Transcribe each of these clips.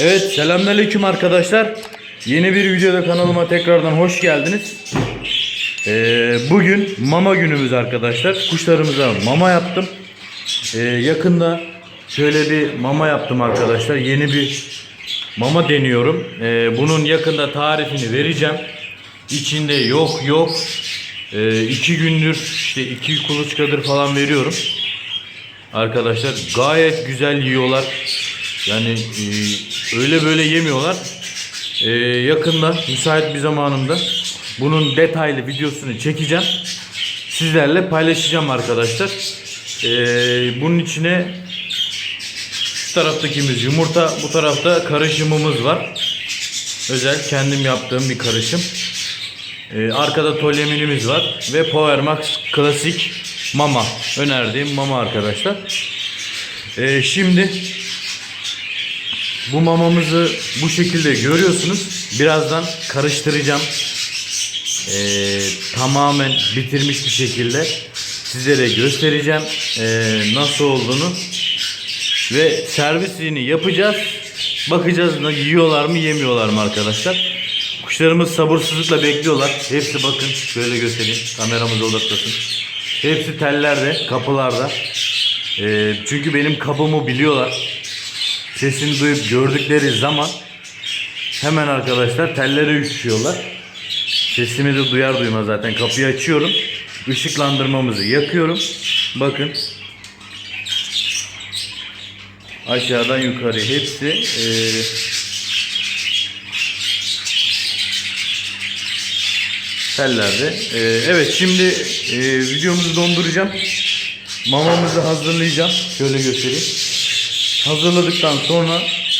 Evet selamünaleyküm arkadaşlar. Yeni bir videoda kanalıma tekrardan hoş geldiniz. Ee, bugün mama günümüz arkadaşlar. Kuşlarımıza mama yaptım. Ee, yakında şöyle bir mama yaptım arkadaşlar. Yeni bir mama deniyorum. Ee, bunun yakında tarifini vereceğim. İçinde yok yok. Ee, iki gündür işte iki kuluçkadır falan veriyorum. Arkadaşlar gayet güzel yiyorlar. Yani e, öyle böyle yemiyorlar. E, yakında müsait bir zamanımda bunun detaylı videosunu çekeceğim. Sizlerle paylaşacağım arkadaşlar. E, bunun içine şu taraftakimiz yumurta, bu tarafta karışımımız var. Özel kendim yaptığım bir karışım. E, arkada tolyeminimiz var ve Power Max klasik mama önerdiğim mama arkadaşlar. E, şimdi bu mamamızı bu şekilde görüyorsunuz. Birazdan karıştıracağım. Ee, tamamen bitirmiş bir şekilde sizlere göstereceğim ee, nasıl olduğunu ve servisini yapacağız. Bakacağız yiyorlar mı yemiyorlar mı arkadaşlar. Kuşlarımız sabırsızlıkla bekliyorlar. Hepsi bakın şöyle göstereyim. Kameramız odaklasın. Hepsi tellerde, kapılarda. Ee, çünkü benim kapımı biliyorlar sesini duyup gördükleri zaman hemen arkadaşlar tellere üşüyorlar. Sesimi de duyar duymaz zaten kapıyı açıyorum. Işıklandırmamızı yakıyorum. Bakın. Aşağıdan yukarı hepsi eee tellerde. Eee, evet şimdi eee, videomuzu donduracağım. Mamamızı hazırlayacağım. Şöyle göstereyim. Hazırladıktan sonra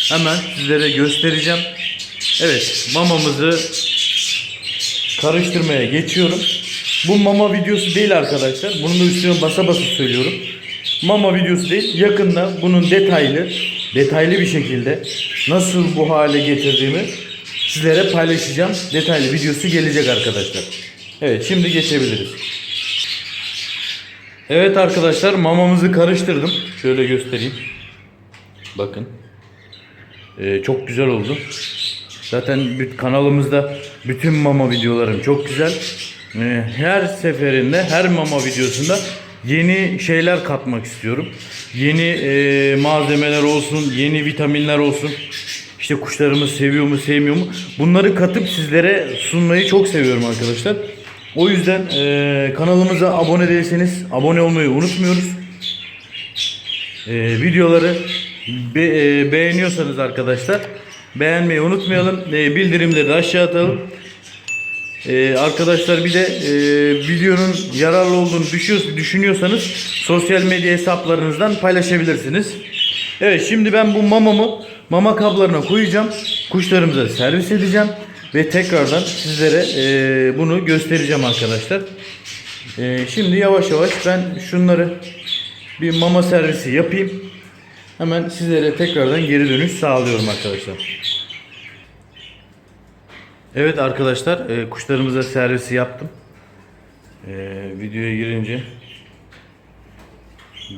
hemen sizlere göstereceğim. Evet mamamızı karıştırmaya geçiyorum. Bu mama videosu değil arkadaşlar. Bunu da üstüne basa basa söylüyorum. Mama videosu değil. Yakında bunun detaylı, detaylı bir şekilde nasıl bu hale getirdiğimi sizlere paylaşacağım. Detaylı videosu gelecek arkadaşlar. Evet şimdi geçebiliriz. Evet arkadaşlar mamamızı karıştırdım. Şöyle göstereyim. Bakın. Ee, çok güzel oldu. Zaten kanalımızda bütün mama videolarım çok güzel. Ee, her seferinde, her mama videosunda yeni şeyler katmak istiyorum. Yeni e, malzemeler olsun, yeni vitaminler olsun. İşte kuşlarımız seviyor mu, sevmiyor mu? Bunları katıp sizlere sunmayı çok seviyorum arkadaşlar. O yüzden e, kanalımıza abone değilseniz abone olmayı unutmuyoruz. Ee, videoları be- e, beğeniyorsanız arkadaşlar beğenmeyi unutmayalım. Ee, bildirimleri aşağı atalım. Ee, arkadaşlar bir de e, videonun yararlı olduğunu düşünüyorsanız sosyal medya hesaplarınızdan paylaşabilirsiniz. Evet şimdi ben bu mamamı mama kablarına koyacağım. Kuşlarımıza servis edeceğim. Ve tekrardan sizlere e, bunu göstereceğim arkadaşlar. E, şimdi yavaş yavaş ben şunları bir mama servisi yapayım. Hemen sizlere tekrardan geri dönüş sağlıyorum arkadaşlar. Evet arkadaşlar e, kuşlarımıza servisi yaptım. E, videoya girince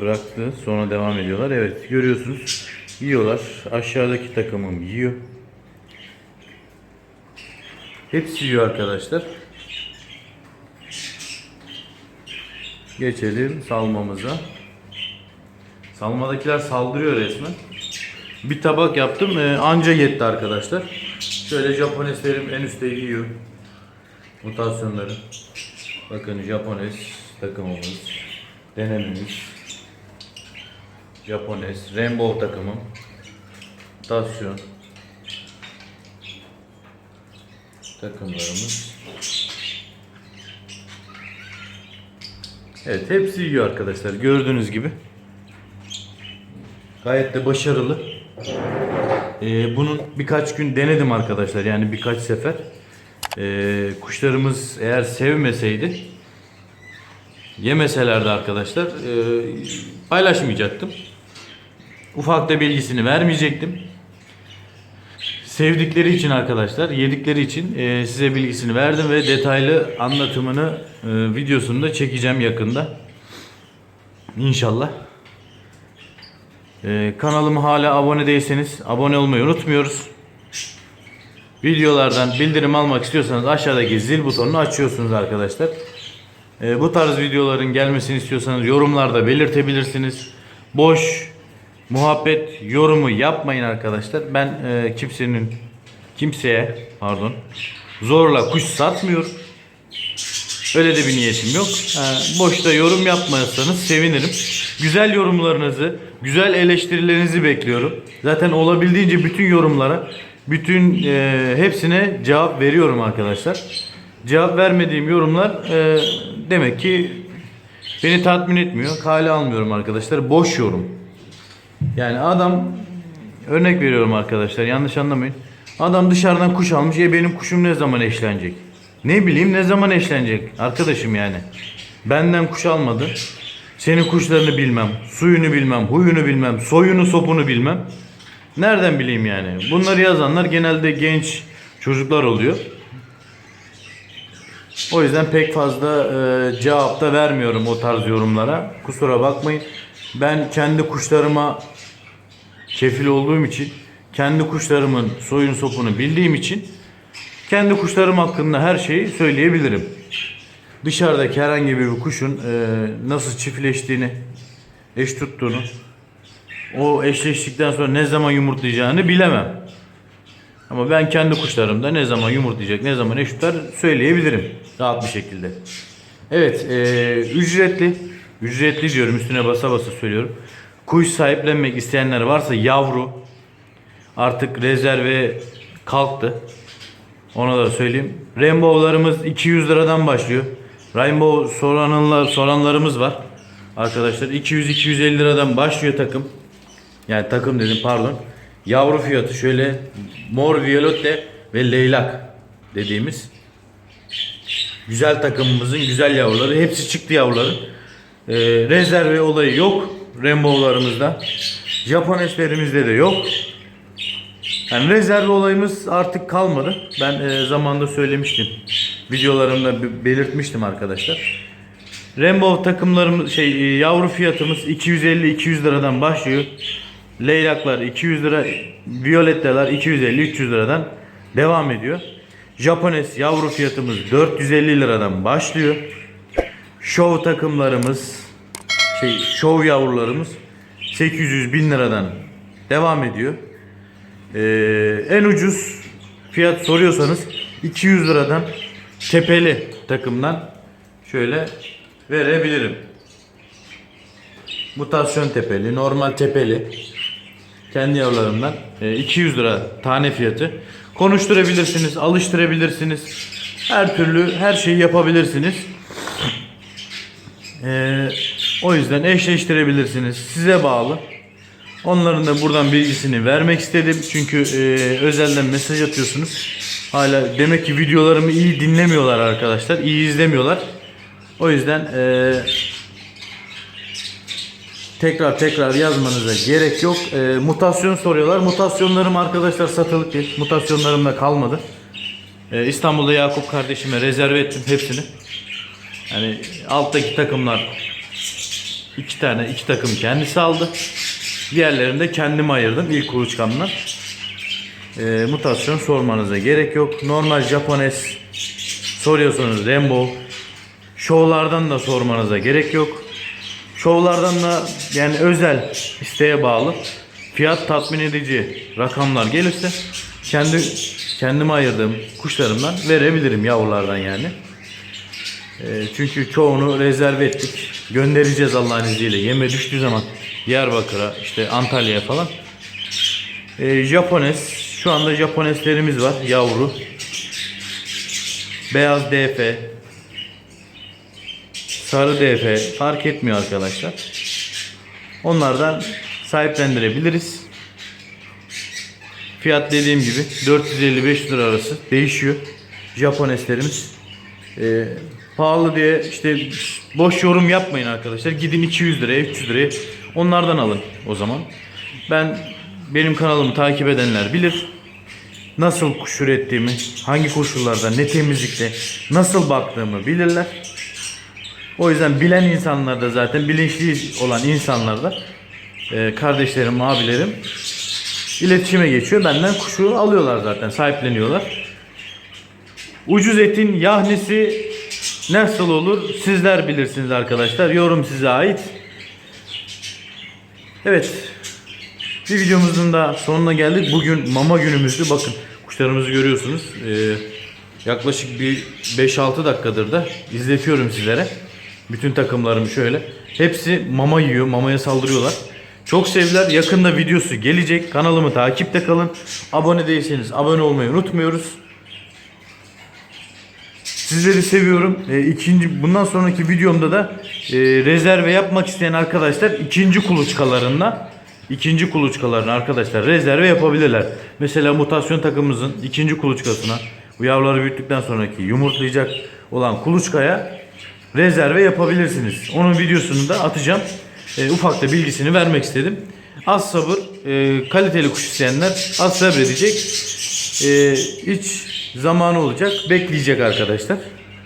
bıraktı sonra devam ediyorlar. Evet görüyorsunuz yiyorlar. Aşağıdaki takımım yiyor. Hepsi yiyor arkadaşlar. Geçelim salmamıza. Salmadakiler saldırıyor resmen. Bir tabak yaptım e, anca yetti arkadaşlar. Şöyle Japoneslerim en üstte yiyor. Mutasyonları. Bakın Japones takımımız. Denememiz. Japones. Rainbow takımım. Mutasyon. Takımlarımız. Evet hepsi yiyor arkadaşlar gördüğünüz gibi. Gayet de başarılı. Ee, bunun birkaç gün denedim arkadaşlar yani birkaç sefer. Ee, kuşlarımız eğer sevmeseydi yemeselerdi arkadaşlar e, paylaşmayacaktım. Ufak da bilgisini vermeyecektim. Sevdikleri için arkadaşlar, yedikleri için e, size bilgisini verdim ve detaylı anlatımını e, videosunu da çekeceğim yakında. İnşallah. Ee, kanalıma hala abone değilseniz abone olmayı unutmuyoruz. Videolardan bildirim almak istiyorsanız aşağıdaki zil butonunu açıyorsunuz arkadaşlar. Ee, bu tarz videoların gelmesini istiyorsanız yorumlarda belirtebilirsiniz. Boş muhabbet yorumu yapmayın arkadaşlar. Ben e, kimsenin kimseye pardon zorla kuş satmıyorum. Öyle de bir niyetim yok. Ha, boşta yorum yapmazsanız sevinirim. Güzel yorumlarınızı, güzel eleştirilerinizi bekliyorum. Zaten olabildiğince bütün yorumlara, bütün e, hepsine cevap veriyorum arkadaşlar. Cevap vermediğim yorumlar e, demek ki beni tatmin etmiyor. Kale almıyorum arkadaşlar. Boş yorum. Yani adam örnek veriyorum arkadaşlar yanlış anlamayın. Adam dışarıdan kuş almış. E benim kuşum ne zaman eşlenecek? Ne bileyim ne zaman eşlenecek arkadaşım yani. Benden kuş almadı. Senin kuşlarını bilmem, suyunu bilmem, huyunu bilmem, soyunu sopunu bilmem. Nereden bileyim yani? Bunları yazanlar genelde genç çocuklar oluyor. O yüzden pek fazla e, cevap da vermiyorum o tarz yorumlara. Kusura bakmayın. Ben kendi kuşlarıma kefil olduğum için, kendi kuşlarımın soyun sopunu bildiğim için kendi kuşlarım hakkında her şeyi söyleyebilirim. Dışarıdaki herhangi bir kuşun e, nasıl çiftleştiğini, eş tuttuğunu, o eşleştikten sonra ne zaman yumurtlayacağını bilemem. Ama ben kendi kuşlarımda ne zaman yumurtlayacak, ne zaman eş tutar söyleyebilirim rahat bir şekilde. Evet, e, ücretli, ücretli diyorum üstüne basa basa söylüyorum. Kuş sahiplenmek isteyenler varsa yavru artık rezerve kalktı. Onu da söyleyeyim. Rainbow'larımız 200 liradan başlıyor. Rainbow soranınla, soranlarımız var. Arkadaşlar 200-250 liradan başlıyor takım. Yani takım dedim pardon. Yavru fiyatı şöyle mor violet ve leylak dediğimiz güzel takımımızın güzel yavruları. Hepsi çıktı yavruların. Ee, rezerve olayı yok Rainbow'larımızda. Japoneslerimizde de yok. Yani rezerve olayımız artık kalmadı. Ben e, zamanında söylemiştim. Videolarımda be- belirtmiştim arkadaşlar. Rainbow takımlarımız şey e, yavru fiyatımız 250-200 liradan başlıyor. Leylaklar 200 lira, violetteler 250-300 liradan devam ediyor. Japones yavru fiyatımız 450 liradan başlıyor. Show takımlarımız şey show yavrularımız 800 bin liradan devam ediyor. Ee, en ucuz fiyat soruyorsanız 200 liradan tepeli takımdan şöyle verebilirim. Mutasyon tepeli, normal tepeli kendi yavrularımdan e, 200 lira tane fiyatı. Konuşturabilirsiniz, alıştırabilirsiniz. Her türlü her şeyi yapabilirsiniz. Ee, o yüzden eşleştirebilirsiniz. Size bağlı. Onların da buradan bilgisini vermek istedim. Çünkü e, özelden mesaj atıyorsunuz. Hala demek ki videolarımı iyi dinlemiyorlar arkadaşlar. iyi izlemiyorlar. O yüzden e, tekrar tekrar yazmanıza gerek yok. E, mutasyon soruyorlar. Mutasyonlarım arkadaşlar satılık değil. Mutasyonlarım da kalmadı. E, İstanbul'da Yakup kardeşime rezerve ettim hepsini. Yani alttaki takımlar iki tane iki takım kendisi aldı. Diğerlerini de kendim ayırdım ilk kuluçkamdan. E, mutasyon sormanıza gerek yok. Normal Japones soruyorsanız Rainbow. Şovlardan da sormanıza gerek yok. Şovlardan da yani özel isteğe bağlı fiyat tatmin edici rakamlar gelirse kendi kendime ayırdığım kuşlarımdan verebilirim yavrulardan yani. E, çünkü çoğunu rezerve ettik. Göndereceğiz Allah'ın izniyle. Yeme düştüğü zaman Diyarbakır'a, işte Antalya'ya falan. E, Japones. Şu anda Japoneslerimiz var. Yavru. Beyaz DF. Sarı DF. Fark etmiyor arkadaşlar. Onlardan sahiplendirebiliriz. Fiyat dediğim gibi 450-500 lira arası değişiyor. Japoneslerimiz. Ee, pahalı diye işte boş yorum yapmayın arkadaşlar. Gidin 200 liraya 300 liraya onlardan alın o zaman. Ben benim kanalımı takip edenler bilir. Nasıl kuş ürettiğimi, hangi koşullarda, ne temizlikte, nasıl baktığımı bilirler. O yüzden bilen insanlar da zaten bilinçli olan insanlar da e, kardeşlerim, abilerim iletişime geçiyor. Benden kuşu alıyorlar zaten, sahipleniyorlar. Ucuz etin yahnisi nasıl olur sizler bilirsiniz arkadaşlar. Yorum size ait. Evet. Bir videomuzun da sonuna geldik. Bugün mama günümüzdü. Bakın kuşlarımızı görüyorsunuz. Ee, yaklaşık bir 5-6 dakikadır da izletiyorum sizlere. Bütün takımlarım şöyle. Hepsi mama yiyor. Mamaya saldırıyorlar. Çok sevdiler. Yakında videosu gelecek. Kanalımı takipte kalın. Abone değilseniz abone olmayı unutmuyoruz. Sizleri seviyorum. E, ikinci bundan sonraki videomda da e, rezerve yapmak isteyen arkadaşlar ikinci kuluçkalarında ikinci kuluçkalarını arkadaşlar rezerve yapabilirler. Mesela mutasyon takımımızın ikinci kuluçkasına bu yavruları büyüttükten sonraki yumurtlayacak olan kuluçkaya rezerve yapabilirsiniz. Onun videosunu da atacağım. E, ufak da bilgisini vermek istedim. Az sabır, e, kaliteli kuş isteyenler az sabredecek. E, hiç zamanı olacak. Bekleyecek arkadaşlar.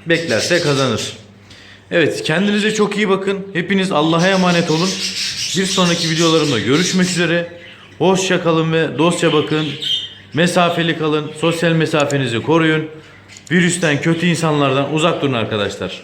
Beklerse kazanır. Evet kendinize çok iyi bakın. Hepiniz Allah'a emanet olun. Bir sonraki videolarımda görüşmek üzere. Hoşça kalın ve dostça bakın. Mesafeli kalın. Sosyal mesafenizi koruyun. Virüsten, kötü insanlardan uzak durun arkadaşlar.